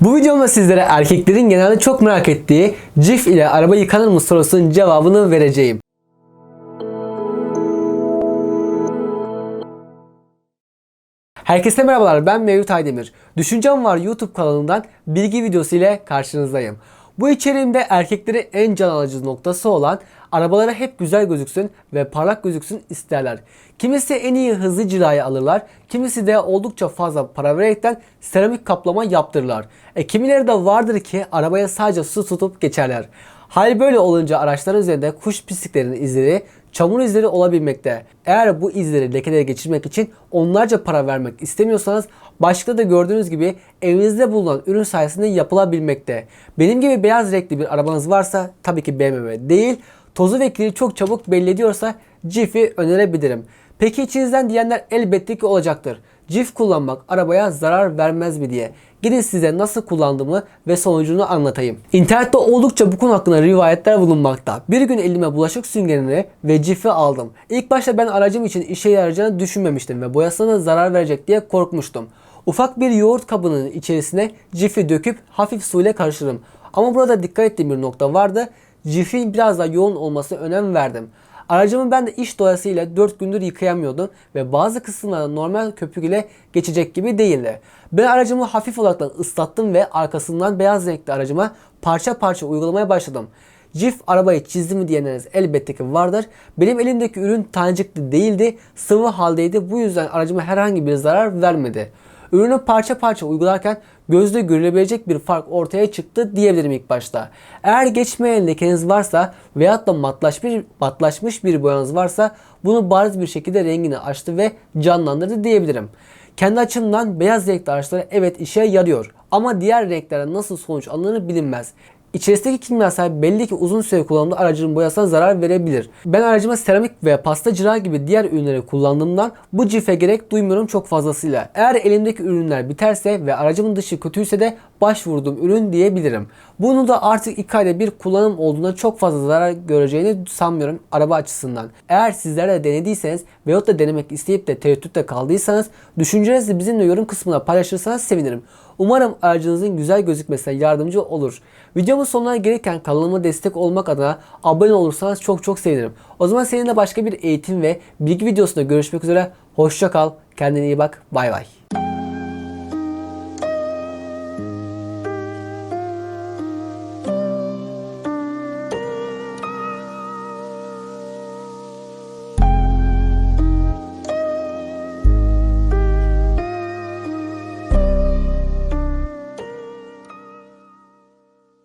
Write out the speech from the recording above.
Bu videomda sizlere erkeklerin genelde çok merak ettiği cif ile araba yıkanır mı sorusunun cevabını vereceğim. Herkese merhabalar ben Mevlüt Aydemir. Düşüncem var YouTube kanalından bilgi videosu ile karşınızdayım. Bu içeriğimde erkekleri en can alıcı noktası olan arabaları hep güzel gözüksün ve parlak gözüksün isterler. Kimisi en iyi hızlı cilayı alırlar, kimisi de oldukça fazla para vererekten seramik kaplama yaptırırlar. E kimileri de vardır ki arabaya sadece su tutup geçerler. Hal böyle olunca araçların üzerinde kuş pisliklerinin izleri, çamur izleri olabilmekte. Eğer bu izleri lekelere geçirmek için onlarca para vermek istemiyorsanız başka da gördüğünüz gibi evinizde bulunan ürün sayesinde yapılabilmekte. Benim gibi beyaz renkli bir arabanız varsa tabii ki BMW değil, tozu ve kiri çok çabuk belli ediyorsa Jif'i önerebilirim. Peki içinizden diyenler elbette ki olacaktır. Cif kullanmak arabaya zarar vermez mi diye. Gidin size nasıl kullandığımı ve sonucunu anlatayım. İnternette oldukça bu konu hakkında rivayetler bulunmakta. Bir gün elime bulaşık süngerini ve cifi aldım. İlk başta ben aracım için işe yarayacağını düşünmemiştim ve boyasına zarar verecek diye korkmuştum. Ufak bir yoğurt kabının içerisine cifi döküp hafif su ile karıştırdım. Ama burada dikkat ettiğim bir nokta vardı. Cifin biraz daha yoğun olmasına önem verdim. Aracımı ben de iş dolayısıyla 4 gündür yıkayamıyordum ve bazı kısımlarda normal köpük ile geçecek gibi değildi. Ben aracımı hafif olarak ıslattım ve arkasından beyaz renkli aracıma parça parça uygulamaya başladım. Cif arabayı çizdi mi diyenleriniz elbette ki vardır. Benim elimdeki ürün tanecikli değildi, sıvı haldeydi. Bu yüzden aracıma herhangi bir zarar vermedi. Ürünü parça parça uygularken gözle görülebilecek bir fark ortaya çıktı diyebilirim ilk başta. Eğer geçmeyen lekeniz varsa veyahut da matlaşmış, matlaşmış bir boyanız varsa bunu bariz bir şekilde rengini açtı ve canlandırdı diyebilirim. Kendi açımdan beyaz renkli araçlara evet işe yarıyor ama diğer renklere nasıl sonuç alınır bilinmez. İçerisindeki kimyasal belli ki uzun süre kullanımda aracın boyasına zarar verebilir. Ben aracıma seramik ve pasta cıra gibi diğer ürünleri kullandığımdan bu cife gerek duymuyorum çok fazlasıyla. Eğer elimdeki ürünler biterse ve aracımın dışı kötüyse de başvurduğum ürün diyebilirim. Bunu da artık 2 ayda bir kullanım olduğunda çok fazla zarar göreceğini sanmıyorum araba açısından. Eğer sizler de denediyseniz veyahut da denemek isteyip de tereddütte kaldıysanız düşüncelerinizi bizimle yorum kısmına paylaşırsanız sevinirim. Umarım aracınızın güzel gözükmesine yardımcı olur. Videomun sonuna gelirken kanalıma destek olmak adına abone olursanız çok çok sevinirim. O zaman seninle başka bir eğitim ve bilgi videosunda görüşmek üzere. Hoşça kal, kendine iyi bak, bay bay.